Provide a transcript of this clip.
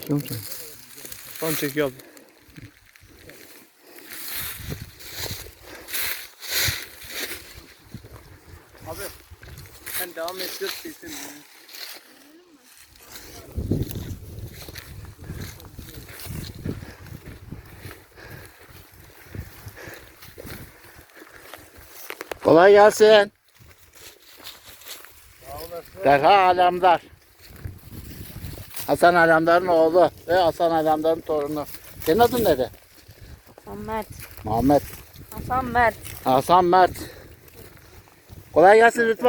Çekiyor musun? Tamam çekiyor abi. Abi sen devam et gör kesin. Kolay gelsin. Derha Alemdar. Hasan Alemdar'ın oğlu ve Hasan Alemdar'ın torunu. Senin adın neydi? Hasan Mert. Muhammed. Hasan Mert. Hasan Mert. Kolay gelsin Rıdvan